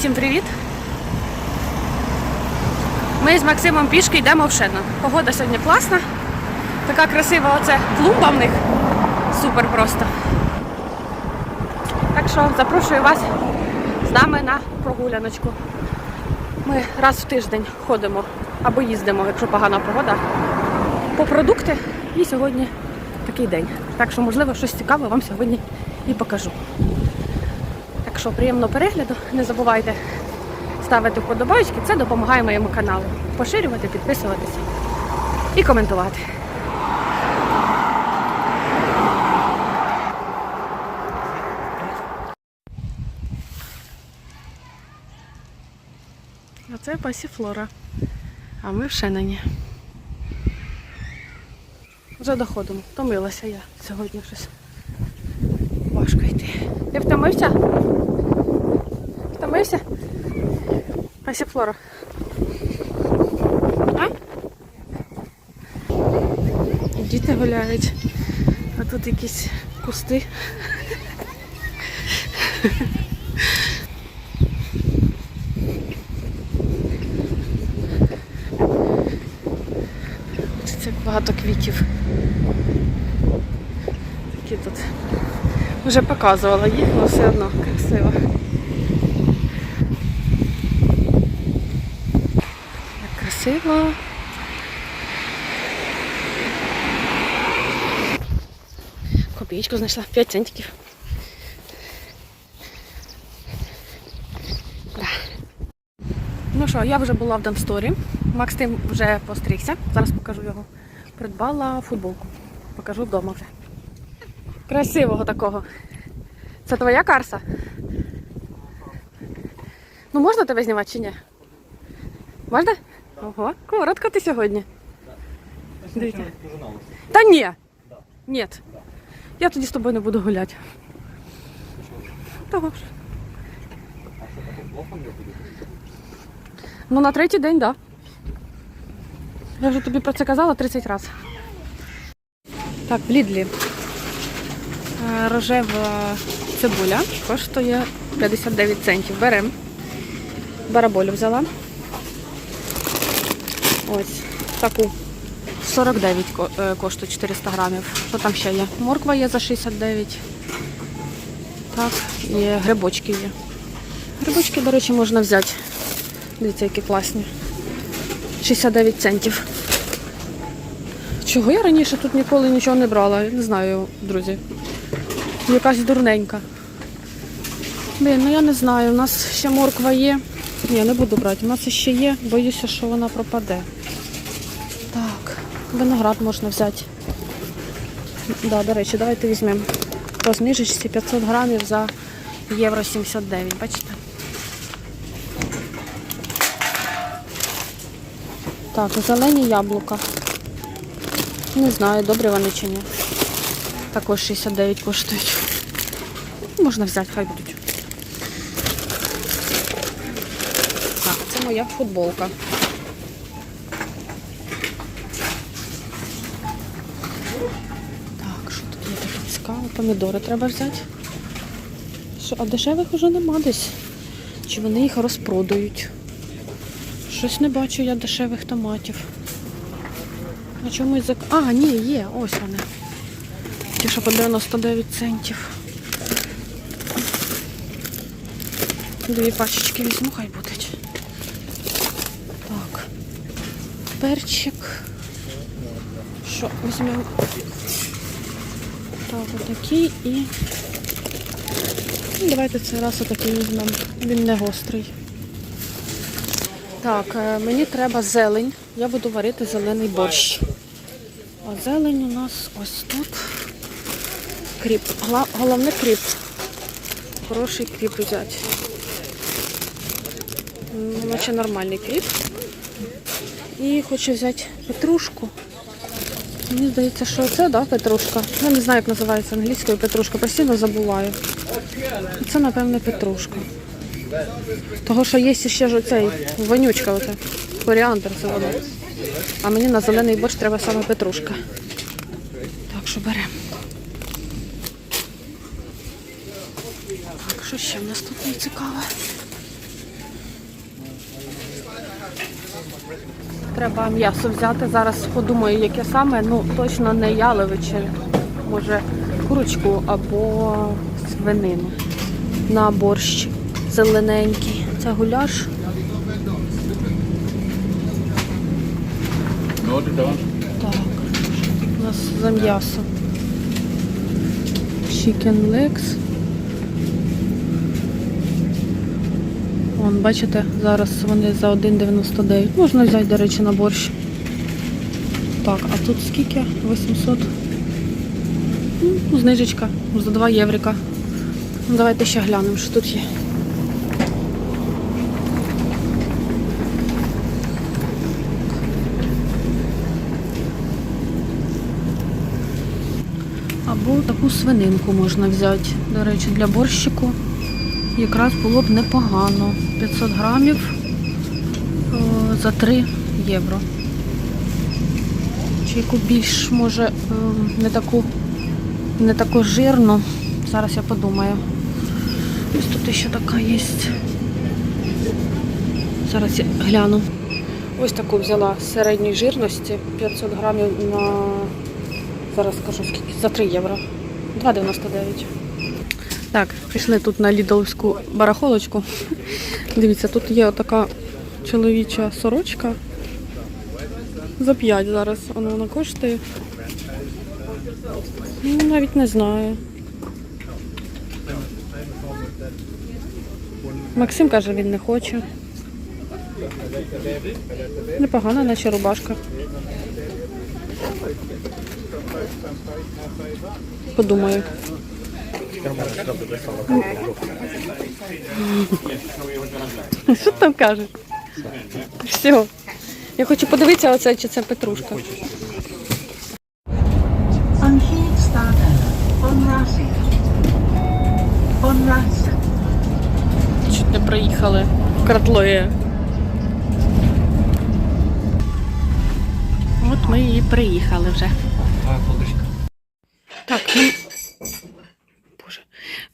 Всім привіт! Ми з Максимом пішки йдемо в Шено. Погода сьогодні класна. Така красива оце клумба в них. Супер просто. Так що запрошую вас з нами на прогуляночку. Ми раз в тиждень ходимо або їздимо, якщо погана погода, по продукти. І сьогодні такий день. Так що, можливо, щось цікаве вам сьогодні і покажу. Що приємного перегляду. Не забувайте ставити вподобайки. Це допомагає моєму каналу. Поширювати, підписуватися і коментувати. А це пасіфлора. А ми в Шенені. Вже доходимо. Втомилася я сьогодні щось. Важко йти. Ти втомився? Втомився? Пасіфлора. А? Діти гуляють. А тут якісь кусти. Це багато квітів. Такі тут. Вже показувала їх, але все одно красиво. Красиво. Копійку знайшла, 5 центиків. Да. Ну що, я вже була в Дамсторі. Макс тим вже постригся. Зараз покажу його. Придбала футболку. Покажу вдома вже. Красивого такого. Це твоя карса? Ну можна тебе знімати чи ні? Можна? Ого, коротко ти сьогодні. Дивіться. Та ні. Ні. Я тоді з тобою не буду гуляти. Того ж. Ну на третій день, так. Да. Я вже тобі про це казала 30 разів. Так, в Лідлі. Е, Рожева цибуля коштує 59 центів. Беремо. Бараболю взяла. Ось таку. 49 е, коштує 400 грамів. Що там ще є? Морква є за 69. Так, і грибочки є. Грибочки, до речі, можна взяти. Дивіться, які класні. 69 центів. Чого я раніше тут ніколи нічого не брала? Не знаю, друзі. Якась дурненька. Блін, ну я не знаю. У нас ще морква є. Ні, не буду брати. У нас ще є. Боюся, що вона пропаде. Виноград можна взяти. Да, до речі, давайте візьмемо по знижечці 500 грамів за євро 79. Бачите? Так, зелені яблука. Не знаю, добрі вони чи ні. Також 69 коштують. Можна взяти, хай будуть. Так, це моя футболка. Так, що тут є таке цікаве? Помідори треба взяти. Що, а дешевих вже нема десь. Чи вони їх розпродають? Щось не бачу я дешевих томатів. На чомусь зак... А, ні, є, ось вони. Ті, що по 99 центів. Дві пачечки візьму, хай будуть. Так. Перчик. Що, візьмемо? Так, отакий і... Ну, Давайте цей раз отакий візьмемо. Він не гострий. Так, е, мені треба зелень. Я буду варити зелений борщ. А зелень у нас ось тут. Кріп. Головне кріп. Хороший кріп взяти. Наче нормальний кріп. І хочу взяти петрушку. Мені здається, що це, да, петрушка. Я не знаю, як називається англійською петрушка, постійно забуваю. Це, напевне, петрушка. Того, що є ще ж оцей вонючка, оце. Коріандр це воно. А мені на зелений борщ треба саме петрушка. Так що беремо. Так, що ще в нас тут є цікаве? Треба м'ясо взяти. Зараз подумаю, яке саме. Ну, точно не яловиче. Може, курочку або свинину. На борщ зелененький. Це гуляш. Так, у нас за м'ясо. Chicken legs. Вон, бачите, зараз вони за 1,99. Можна взяти, до речі, на борщ. Так, а тут скільки? 800. Ну, знижечка за 2 єврика. Ну, давайте ще глянемо, що тут є. Або таку свининку можна взяти, до речі, для борщику. Якраз було б непогано. 500 грамів за 3 євро. Чи яку більш, може, е, не таку, не таку жирну. Зараз я подумаю. Ось тут ще така є. Зараз я гляну. Ось таку взяла середньої жирності 500 грамів на зараз скажу скільки за 3 євро. 2,99. Так, прийшли тут на лідовську барахолочку. Дивіться, тут є така чоловіча сорочка. За 5 зараз вона, вона коштує. Ну, навіть не знаю. Максим каже, він не хоче. Непогана наче рубашка. Подумаю. Що там кажеш? Все. Я хочу подивитися, оце, чи це петрушка. Чуть не проїхали в кратлоє. От ми і приїхали вже. Так, ну.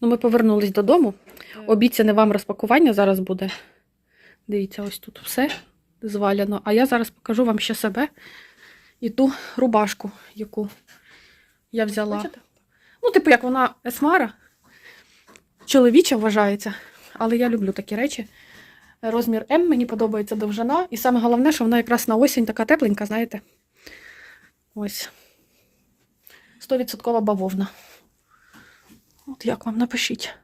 Ну, ми повернулись додому. Обіцяне вам розпакування зараз буде. Дивіться, ось тут все зваляно. А я зараз покажу вам ще себе і ту рубашку, яку я взяла. Ну, типу, як вона есмара, чоловіча вважається. Але я люблю такі речі. Розмір М мені подобається довжина. І саме головне, що вона якраз на осінь така тепленька, знаєте. Ось. 100% бавовна. От як вам напишіть.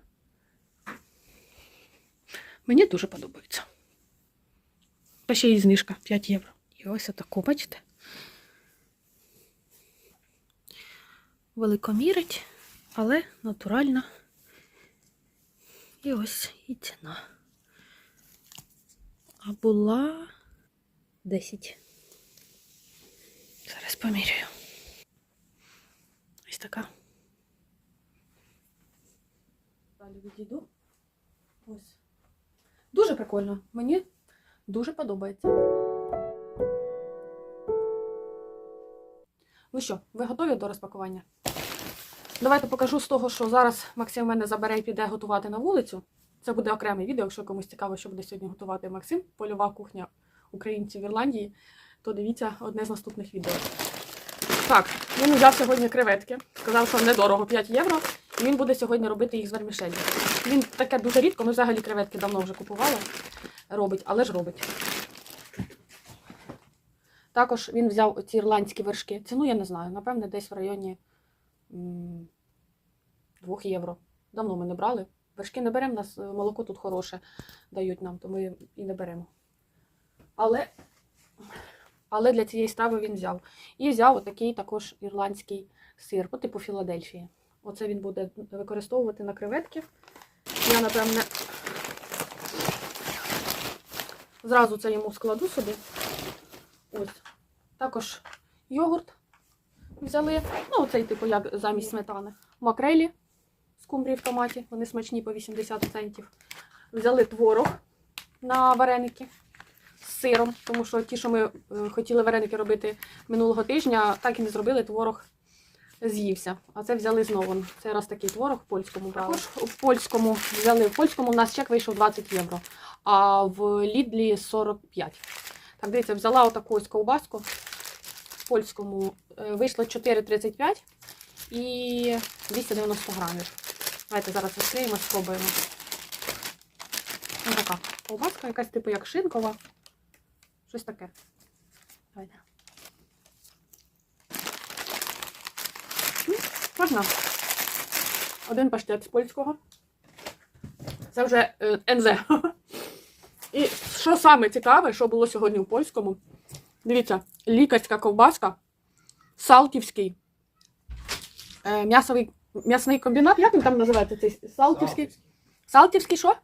Мені дуже подобається. Та ще й знижка 5 євро. І ось отаку, бачите? Великомірить, але натуральна. І ось і ціна. А була 10. Зараз поміряю. Ось така. Далі відійду. Ось. Дуже прикольно. Мені дуже подобається. Ну що, ви готові до розпакування? Давайте покажу з того, що зараз Максим мене забере і піде готувати на вулицю. Це буде окреме відео, якщо комусь цікаво, що буде сьогодні готувати Максим. Польова кухня українців в Ірландії, то дивіться одне з наступних відео. Так, він взяв сьогодні креветки. Сказав, що недорого 5 євро, він буде сьогодні робити їх з вермішелі. Він таке дуже рідко, ми взагалі креветки давно вже купували. Робить, але ж робить. Також він взяв ці ірландські вершки. Ціну я не знаю, напевне, десь в районі 2 євро. Давно ми не брали. Вершки не беремо, нас е, молоко тут хороше дають нам, то ми і не беремо. Але, але для цієї страви він взяв. І взяв отакий також ірландський сир, по типу Філадельфії. Оце він буде використовувати на креветки. Я, напевне, зразу це йому складу сюди. Ось. Також йогурт взяли. Ну, оцей, типу, як замість сметани. Макрелі скумбрії в томаті. Вони смачні по 80 центів. Взяли творог на вареники з сиром, тому що ті, що ми е, хотіли вареники робити минулого тижня, так і не зробили, творог з'ївся. А це взяли знову. Це раз такий творог в польському брали. Також в польському взяли. В польському у нас чек вийшов 20 євро, а в Лідлі 45. Так, дивіться, взяла отаку ось ковбаску в польському. е, Вийшло 4,35 і 290 грамів. Давайте зараз відкриємо, спробуємо. Ось така ковбаска, якась типу як шинкова. Щось таке. Давайте. М, Можна. Один паштет з польського. Це вже е, НЗ. І що саме цікаве, що було сьогодні в польському? Дивіться, лікарська ковбаска, Салтівський, е, м'ясовий, м'ясний комбінат. Як він там називається цей Салтівський? Салтівський що?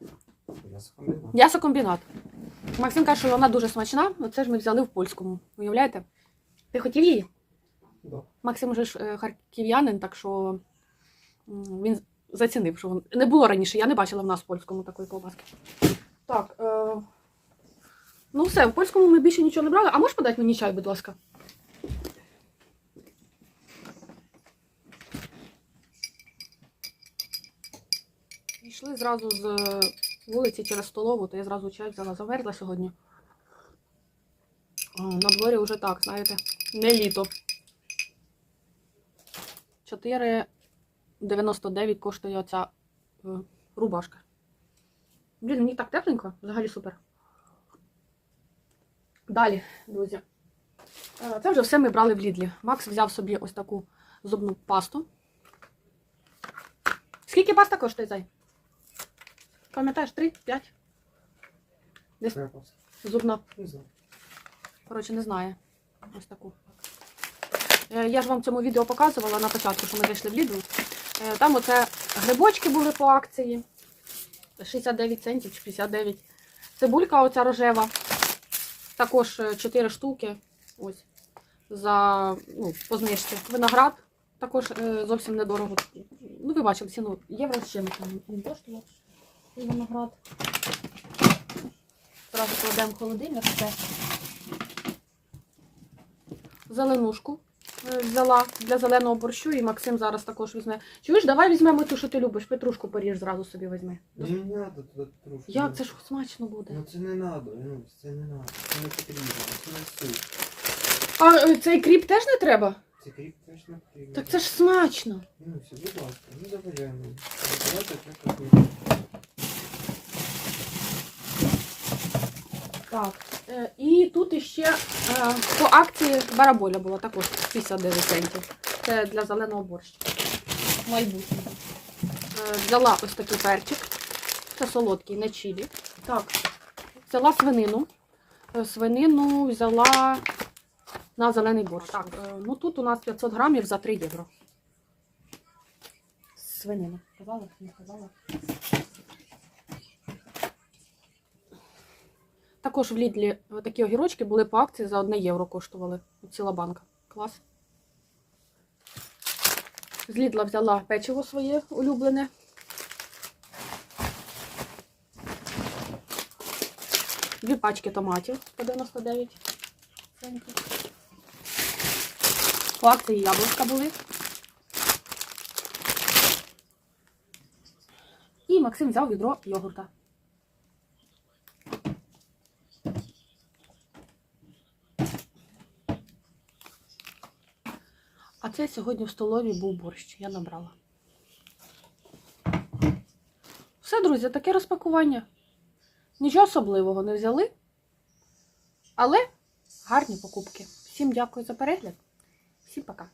М'ясокомбінат. М'ясокомбінат. Максим каже, що вона дуже смачна. Оце ж ми взяли в польському. Уявляєте? Ти хотів її? Да. Максим же ж е, харків'янин, так що він зацінив, що не було раніше. Я не бачила в нас в польському такої ковбаски. Так. Е... Ну все, в польському ми більше нічого не брали. А можеш подати мені чай, будь ласка? Йшли зразу з е, вулиці через столову, то я зразу чай взяла. Замерзла сьогодні. А, на дворі вже так, знаєте, не літо. 4,99 коштує оця е, рубашка. Блін, мені так тепленько, взагалі супер. Далі, друзі. Е, Це вже все ми брали в Лідлі. Макс взяв собі ось таку зубну пасту. Скільки паста коштує цей? Пам'ятаєш, 3, 5? Десь зубна. Не знаю. Коротше, не знає. Ось таку. Е, Я ж вам в цьому відео показувала на початку, що ми зайшли в Lidl. Е, Там оце грибочки були по акції. 69 центів чи 59. Цибулька оця рожева. Також 4 штуки. Ось. За ну, по знижці. Виноград також е, зовсім недорого. Ну, ви бачили ціну. Євро там він коштував. Виноград. Зразу кладемо в холодильник. Зеленушку е, взяла для зеленого борщу, і Максим зараз також візьме. Чуєш, давай візьмемо ту, що ти любиш, петрушку поріж зразу собі візьми. Не треба туди трошки. Як це ж смачно буде? Ну це не треба, ну це не треба. Це не потрібно, це не суп. А е, цей кріп теж не треба? Це кріп теж не потрібно. Так це ж смачно. Ну все, будь ласка, не заважаємо. Давайте так, як. Так. Е, І тут іще е, по акції бараболя була також 59 центів. Це для зеленого борщу. Майбутнього. Е, Взяла ось такий перчик. Це солодкий, не чилі. Так. Взяла свинину. Свинину взяла на зелений борщ. Так, ну тут у нас 500 грамів за 3 євро. Свинина. Казала? Не казала? Також в Лідлі такі огірочки були по акції за 1 євро коштували. Ціла банка. Клас. З Лідла взяла печиво своє улюблене. Дві пачки томатів по 99 центів. По акції яблучка були. І Максим взяв відро йогурта. А це сьогодні в столові був борщ. Я набрала. Все, друзі, таке розпакування. Нічого особливого не взяли. Але гарні покупки. Всім дякую за перегляд. Всім пока.